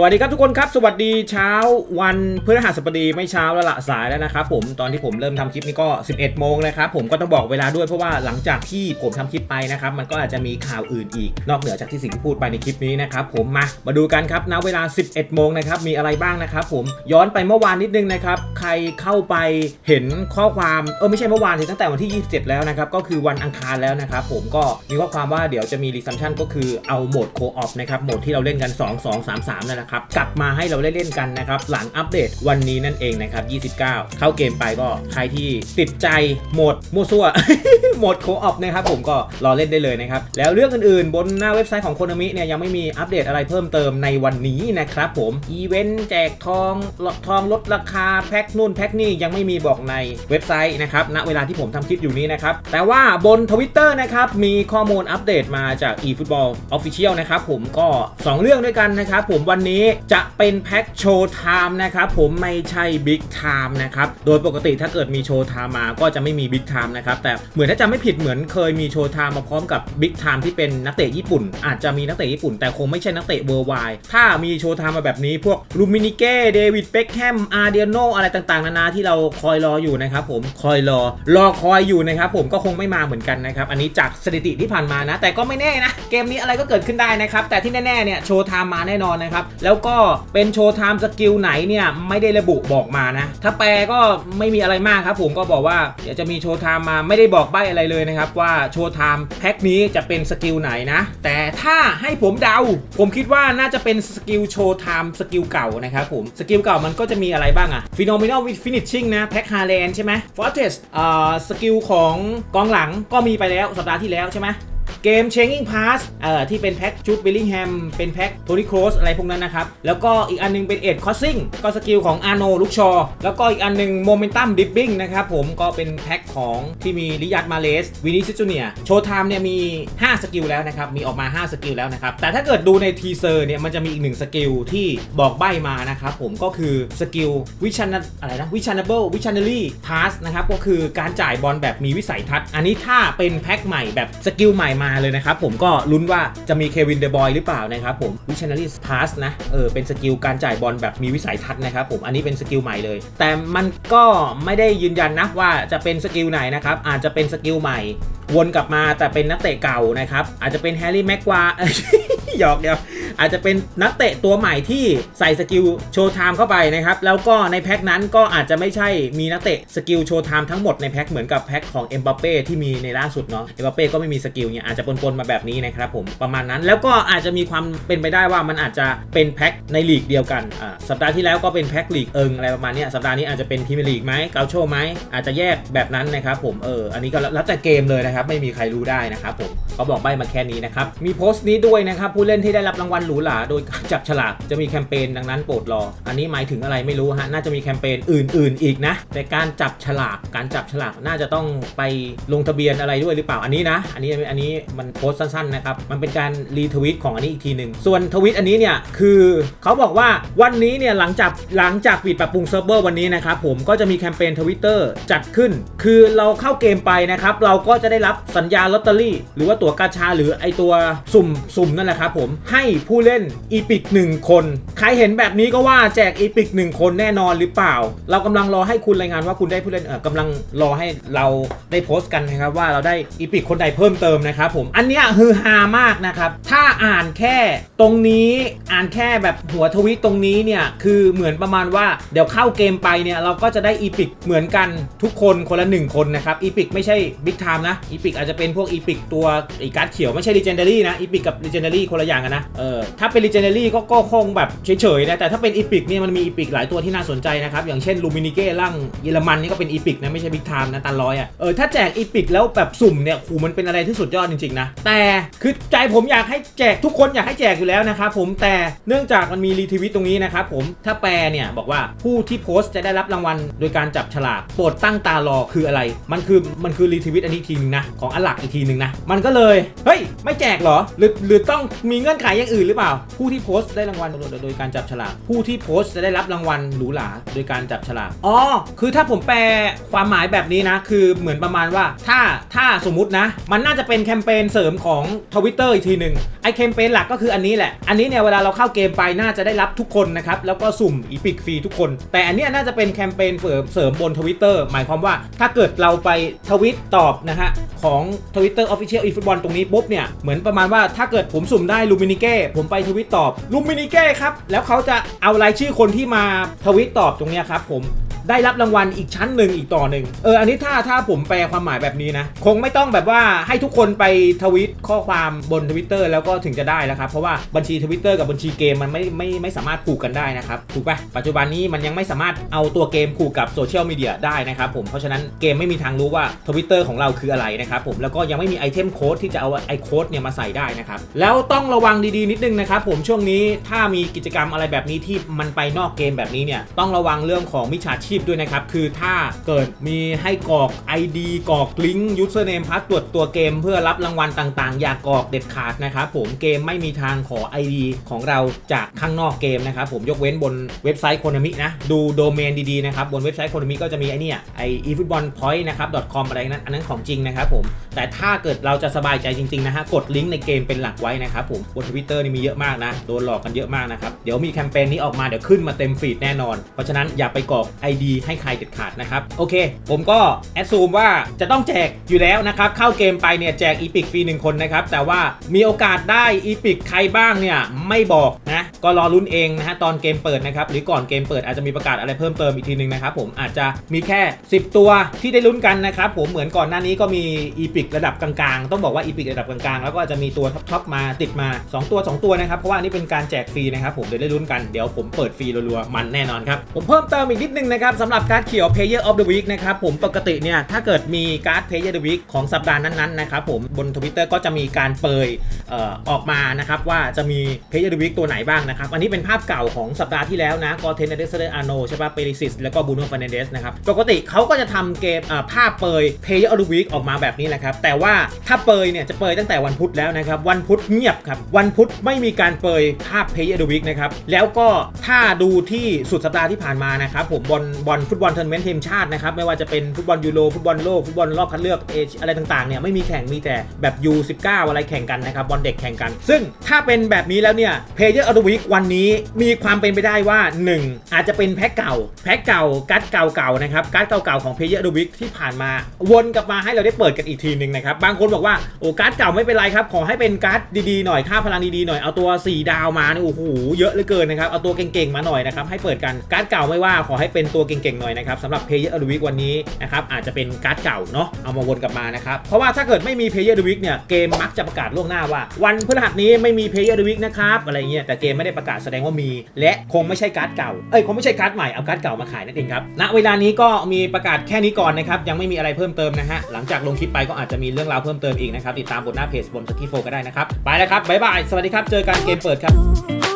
สวัสดีครับทุกคนครับสวัสดีเช้าวันพฤหัสบดีไม่เช้าแล้วละสายแล้วนะครับผมตอนที่ผมเริ่มทำคลิปนี้ก็ 11 โมงนะครับผมก็ต้องบอกเวลาด้วยเพราะว่าหลังจากที่ผมทำคลิปไปนะครับมันก็อาจจะมีข่าวอื่นอีก นอกเหนือจากที่สิ่งที่พูดไปในคลิปนี้นะครับผมมามาดูกันครับณเวลา 11 โมงนะครับมีอะไรบ้างนะครับผมย้อนไปเมื่อวานนิดนึงนะครับใครเข้าไปเห็นข้อความเออไม่ใช่เมื่อวานตั้งแต่วันที่ 27 แล้วนะครับก็คือวันอังคารแล้วนะครับผมก็มีข้อความว่าเดี๋ยวจะมีรีซัมชันก็คือเอาโหมดโคออฟนะครับโหมดที่เราเล่นกัน 2 2 3 3นั่นแหละครับกลับมาให้เราได้เล่นกันนะครับหลังอัปเดตวันนี้นั่นเองนะครับ 29 เข้าเกมไปก็ใครที่ติดใจโหมดมั่วซั่วโหมดโคออฟนะครับผมก็รอเล่นได้เลยนะครับแล้วเรื่องอื่นๆ บนหน้าเว็บไซต์ของโคนามิเนี่ยยังไม่มีอัปเดตอะไรเพิ่มเติมในวันนี้นะครับผมอีเวนต์แจกทองทองลดราคาแพ็คนู่นแพ็คนี่ยังไม่มีบอกในเว็บไซต์นะครับณเวลาที่ผมทำคลิปอยู่นี้นะครับแต่ว่าบนทวิตเตอร์นะครับมีข้อมูลอัปเดตมาจาก eFootball Official นะครับผมก็ 2 เรื่องด้วยกันนะครับผมวันนี้จะเป็นแพ็คโชว์ไทม์นะครับผมไม่ใช่บิ๊กไทม์นะครับโดยปกติถ้าเกิดมีโชว์ไทม์มาก็จะไม่มีบิ๊กไทม์นะครับแต่เหมือนถ้าจำไม่ผิดเหมือนเคยมีโชว์ไทม์มาพร้อมกับบิ๊กไทม์ที่เป็นนักเตะญี่ปุ่น อาจจะมีนักเตะญี่ปุ่น แต่คงไม่ใช่นักเตะเวอร์ไวถ้ามีโชว์ไทม์มาแบบนี้ พวกลูมินิเก้เดวิดเบคแฮมอาร์เดียโนอะไรต่างๆ นานาที่เราคอยรออยู่นะครับผมคอยรอรอคอยอยู่นะครับผมก็คงไม่มาเหมือนกันนะครับอันนี้จากสถิติที่ผ่านมานะ แต่ก็ไม่แน่นะ เกมนี้อะไรก็เกิดขึ้นได้นะครับแต่ที่แน่ๆเนี่ยโชว์ไทม์มาแน่นอนนะครับแล้วก็เป็นโชว์ไทม์สกิลไหนเนี่ยไม่ได้ระบุบอกมานะ ถ้าแปลก็ไม่มีอะไรมากครับผมก็บอกว่าเดี๋ยวจะมีโชว์ไทม์มาไม่ได้บอกใบ้อะไรเลยนะครับ ว่าโชว์ไทม์แพ็คนี้จะเป็นสกิลไหนนะ แต่ถ้าให้ผมเดา ผมคิดว่าน่าจะเป็นสกิลโชว์ไทม์สกิลเก่านะครับผมสกิลเก่ามันก็จะมีอะไรบ้างอะ Phenomenal with Finishing นะแพ็คฮาแลนใช่ไหม Fortress อ่าสกิลของกองหลังก็มีไปแล้วสัปดาห์ที่แล้วใช่ไหม เกม Changing Pass เอ่อที่เป็นแพ็คจูดบิลลิงแฮมเป็นแพ็คโทนี่โครสอะไรพวกนั้นนะครับ แล้วก็อีกอันนึงเป็นเอ็ดคอสซิงก็สกิลของอาร์โนลูกชอ แล้วก็อีกอันนึงโมเมนตัมดิ p บิ้งนะครับผมก็เป็นแพ็คของที่มีลิยัตมาเลสวินิซิจูเนียโชว์ไทม์เนี่ยมี 5 สกิลแล้วนะครับ มีออกมา 5 สกิลแล้วนะครับ แต่ถ้าเกิดดูในทีเซอร์เนี่ยมันจะมีอีกหนึ่งสกิลที่บอกใบ้มานะครับผมก็คือสกิลวิชันอะไรนะวิชันเบิลวิชันเนอรี่พาสนะครับก็คือการจ่ายบอลแบบมีวิสัยทัศน์อันนี้ถ้าเป็นแพ็คใหม่แบบสกิลใหม่มาเลยนะครับผมก็ลุ้นว่าจะมีเควินเดบอยหรือเปล่านะครับผมวิชันเนอรี่พาสนะเออเป็นสกิลการจ่ายบอลแบบมีวิสัยทัศน์นะครับผมอันนี้เป็นสกิลใหม่เลย แต่มันก็ไม่ได้ยืนยันนะว่าจะเป็นสกิลไหนนะครับอาจจะเป็นสกิลใหม่ วนกลับมาแต่เป็นนักเตะเก่านะครับ อาจจะเป็นแฮร์รี่แม็กควาหยอกเดียวอาจจะเป็นนักเตะตัวใหม่ที่ใส่สกิลโชว์ไทม์เข้าไปนะครับ แล้วก็ในแพ็คนั้นก็อาจจะไม่ใช่มีนักเตะสกิลโชว์ไทม์ทั้งหมดในแพ็คเหมือนกับแพ็คของเอ็มบัปเป้ที่มีในล่าสุดเนาะเอ็มบัปเป้ก็ไม่มีสกิลเนี่ยอาจจะปนๆมาแบบนี้นะครับผมประมาณนั้น แล้วก็อาจจะมีความเป็นไปได้ว่ามันอาจจะเป็นแพ็คในลีกเดียวกันอ่าสัปดาห์ที่แล้วก็เป็นแพ็คลีกเอิงอะไรประมาณนี้สัปดาห์นี้อาจจะเป็นพรีเมียร์ลีกไหมเกาโชไหมอาจจะแยกแบบนั้นนะครับผมเอออันนี้ก็แล้วแต่เกมเลยนะครับไม่มีใครรู้ได้นะครับผมเขาบอกใบมาแค่นี้นะครับมีโพสต์นี้ด้วยนะครับผู้เล่นที่ได้รับรางวัลหรูหราโดยการจับฉลากจะมีแคมเปญดังนั้นโปรดรอ อันนี้หมายถึงอะไรไม่รู้ฮะน่าจะมีแคมเปญอื่น ๆ อีกนะแต่การจับฉลากการจับฉลากน่าจะต้องไปลงทะเบียนอะไรด้วยหรือเปล่าอันนี้นะ อันนี้อันนี้มันโพสต์สั้นๆนะครับมันเป็นการรีทวิตของอันนี้อีกทีหนึ่งส่วนทวิตอันนี้เนี่ยคือเขาบอกว่าวันนี้เนี่ยหลังจากหลังจากปิดปรับปรุงเซิร์ฟเวอร์วันนี้นะครับผมก็จะมีแคมเปญทวิตเตอร์จัดขึ้น คือเราเข้าเกมไปนะครับเราก็จะได้รับสัญญาลอตเตอรี่ หรือว่าตั๋วกาชาหรือไอตัวสุ่มสุ่มนั่นแหละครับผมให้ผู้เล่นอีพิกหนึ่งคน ใครเห็นแบบนี้ก็ว่าแจกอีพิกหนึ่งคนแน่นอนหรือเปล่า เรากำลังรอให้คุณรายงานว่าคุณได้ผู้เล่นเออกำลังรอให้เราได้โพสต์กันนะครับว่าเราได้อีพิกคนใดเพิ่มเติมนะครับผมอันเนี้ยฮือฮามากนะครับถ้าอ่านแค่ตรงนี้อ่านแค่แบบหัวทวิตตรงนี้เนี่ยคือเหมือนประมาณว่าเดี๋ยวเข้าเกมไปเนี่ยเราก็จะได้อีพิกเหมือนกันทุกคนคนละหนึ่งคนนะครับอีพิกไม่ใช่บิ๊กไทม์นะอีีพิกอาจจะเป็นพวกอีพิกตัวไอีการ์ดเขียวไม่ใช่ Legendary นะอีพิกกับ Legendary คนละอย่างกันนะเออถ้าเป็น Legendary ก็ก็คงแบบเฉยๆนะแต่ถ้าเป็นอีพิกเนี่ยมันมีอีพิกหลายตัวที่น่าสนใจนะครับอย่างเช่นลูมินิเก้ร่างเยอรมันนี่ก็เป็นอีพิกนะไม่ใช่บิ๊กไทม์นะตันร้อยอะเออถ้าแจกอีพิกแล้วแบบสุ่มเนี่ยขู่มันเป็นอะไรที่สุดยอดจริงๆนะแต่คือใจผมอยากให้แจกทุกคนอยากให้แจกอยู่แล้วนะครับผมแต่เนื่องจากมันมีรีทวิตตรงนี้นะครับผมถ้าแปลเนี่ยบอกว่าผู้ที่โพสต์จะได้รับรางวัล โดยการจับฉลากโปรดตั้งตารอคืออะไร มันคือมันคือรีทวิตอันนี้ทีนึงนะของอันหลักอีกทีหนึ่งนะ มันก็เลย เฮ้ย ไม่แจกเหรอ หรือหรือต้องมีเงื่อนไขอย่างอื่นหรือเปล่า ผู้ที่โพสต์ได้รางวัลโดยการจับฉลาก ผู้ที่โพสต์จะได้รับรางวัลหรูหราโดยการจับฉลาก อ๋อ คือถ้าผมแปลความหมายแบบนี้นะ คือเหมือนประมาณว่า ถ้า ถ้าสมมุตินะ มันน่าจะเป็นแคมเปญเสริมของทวิตเตอร์อีกทีหนึ่งไอแคมเปญหลักก็คืออันนี้แหละ อันนี้เนี่ยเวลาเราเข้าเกมไปน่าจะได้รับทุกคนนะครับ แล้วก็สุ่มอีพิกฟรีทุกคน แต่อันเนี้ยน่าจะเป็นแคมเปญเสริมเสริมบนทวิตเตอร์หมายความว่าถ้าเกิดเราไปทวิตตอบนะฮะของ Twitter Official eFootball ตรงนี้ปุ๊บเนี่ย เหมือนประมาณว่าถ้าเกิดผมสุ่มได้ลูมินิเก้ผมไปทวิตตอบลูมินิเก้ครับ แล้วเขาจะเอารายชื่อคนที่มาทวิตตอบตรงนี้ครับผม ได้รับรางวัลอีกชั้นหนึ่งอีกต่อหนึ่งเอออันนี้ถ้าถ้าผมแปลความหมายแบบนี้นะ คงไม่ต้องแบบว่าให้ทุกคนไปทวิตข้อความบนทวิตเตอร์แล้วก็ถึงจะได้แล้วครับ เพราะว่าบัญชีทวิตเตอร์กับบัญชีเกมมันไม่ไม่ไม่สามารถผูกกันได้นะครับถูกปะปัจจุบันนี้มันยังไม่สามารถเอาตัวเกมผูกกับโซเชียลมีเดียได้นะครับผมเพราะฉะนั้นเกมไม่มีทางรู้ว่าทวิตเตอร์ของเราคืออะไรนะครับผมแล้วก็ยังไม่มีไอเทมโค้ดที่จะเอาไอโค้ดเนี่ยมาใส่ได้นะครับแล้วต้องระวังดีๆนิดนึงนะครับผมช่วงนี้ถ้ามีกิจกรรมอะไรแบบนี้ที่มันไปนอกเกมแบบนี้เนี่ยต้องระวังเรื่องของมิจฉาชีพด้วยนะครับ คือถ้าเกิดมีให้กรอก ID กรอกลิงก์ username พาสตรวจตัวเกม เพื่อรับรางวัลต่างๆ อย่ากกรอกเด็ดขาดนะครับผมเกมไม่มีทางขอ ID ของเราจากข้างนอกเกมนะครับผมยกเว้นบนเว็บไซต์โคนามินะดูโดเมนดีๆนะครับบนเว็บไซต์โคนามิก็จะมีไอเนี่ยไอ efootballpoint นะครับ .com อะไรนั้นอันนั้นของจริงนะครับผม แต่ถ้าเกิดเราจะสบายใจจริงๆนะฮะกดลิงก์ในเกมเป็นหลักไว้นะครับผมบนทวิตเตอร์นี่มีเยอะมากนะโดนหลอกกันเยอะมากนะครับเดี๋ยวมีแคมเปญนี้ออกมาเดี๋ยวขึ้นมาเต็มฟีดแน่นอน เพราะฉะนั้นอย่าไปกรอก ID ให้ใครเด็ดขาดนะครับโอเค ผมก็แอดซูมว่าจะต้องแจกอยู่แล้วนะครับเข้าเกมไปเนี่ยแจกอีพิกฟรีหนึ่งคนนะครับแต่ว่ามีโอกาสได้อีพิกใครบ้างเนี่ยไม่บอกนะก็รอลุ้นเองนะฮะตอนเกมเปิดนะครับหรือก่อนเกมเปิดอาจจะมีประกาศอะไรเพิ่มเติมอีกทีหนึ่งนะครับผมอาจจะมีแค่ 10 ตัวที่ได้ลุ้นกันนะครับผมเหมือนก่อนหน้านี้ก็มีอีพิกระดับกลางๆ ต้องบอกว่าอีพิกระดับกลางๆ แล้วก็อาจจะมีตัวท็อปๆมาติดมา 2 ตัว 2 ตัวนะครับ เพราะว่านี่เป็นการแจกฟรีนะครับผมเดี๋ยวได้ลุ้นกันเดี๋ยวผมเปิดฟรีรัวๆ มันแน่นอนครับ ผมเพิ่มเติมอีกนิดนึงนะครับสำหรับการ์ดเขียว Player of the Week นะครับผมปกติเนี่ยถ้าเกิดมีการ์ด Player of the Week ของสัปดาห์นั้นๆนะครับผมบน Twitter ก็จะมีการเปยเออออกมานะครับว่าจะมี Player of the Week ตัวไหนบ้างนะครับอันนี้เป็นภาพเก่าของสัปดาห์ที่แล้วนะกอเทนเดสเดอาโนใช่ปะเปริซิสแล้วก็บูโนฟานเดสนะครับปกติเขาก็จะทำเกมเอ่อภาพเปย Player of the Week ออกมาแบบนี้แหละครับแต่ว่าถ้าเปยเนี่ยจะเปยตั้งแต่วันพุธแล้วนะครับวันพุธเงียบครับวันพุธไม่มีการเปยภาพ Player of the Week นะครับแล้วก็ถ้าดูที่สุดสัปดาห์ที่ผ่านมานะครับผมบอลบอลฟุตบอลทัวร์นาเมนต์ทีมชาตินะครับไม่ว่าจะเป็นฟุตบอลยูโรฟุตบอลโลกฟุตบอลรอบคัดเลือกเอชอะไรต่างๆเนี่ยไม่มีแข่งมีแต่แบบ U19 อะไรแข่งกันนะครับบอลเด็กแข่งกัน ซึ่งถ้าเป็นแบบนี้แล้วเนี่ย Player of the Week วันนี้มีความเป็นไปได้ว่า 1 อาจจะเป็นแพ็คเก่าแพ็คเก่าการ์ดเก่าๆนะครับการ์ดเก่าๆของ Player of the Week ที่ผ่านมาวนกลับมาให้เราได้เปิดกันอีกทีหนึ่งนะครับบางคนบอกว่าโอ้การ์ดเก่าไม่เป็นไรครับขอให้เป็นการ์ดดีๆหน่อยค่าพลังดีๆหน่อยเอาตัว 4 ดาวมาเนี่ยโอ้โหเยอะเหลือเกินนะครับเอาตัวเก่งๆมาหน่อยนะครับให้เปิดกันการ์ดเก่าไม่ว่าขอให้เป็นตัวเก่งๆหน่อยนะครับสำหรับ Player of the Week วันนี้นะครับอาจจะเป็นการ์ดเก่าเนาะเอามาวนกลับมานะครับเพราะว่าถ้าเกิดไม่มี Player of the Week เนี่ยเกมมักจะประกาศล่วงหน้าว่า วันพฤหัสนี้ไม่มี Player of the Week นะครับอะไรเงี้ยแต่เกมไม่ได้ประกาศแสดงว่ามี และคงไม่ใช่การ์ดเก่าเอ้ยคงไม่ใช่การ์ดใหม่เอาการ์ดเก่ามาขายนั่นเองครับณเวลานี้ก็มีประกาศแค่นี้ก่อนนะครับยังไม่มีอะไรเพิ่มเติมนะฮะหลังจากลงคลิปไปก็อาจจะมีเรื่องราวเพิ่มเติมอีกนะครับ ติดตามบนหน้าเพจบนสกีโฟก็ได้นะครับ ไปแล้วครับ บ๊ายบาย สวัสดีครับ เจอกันเกมเปิดครับ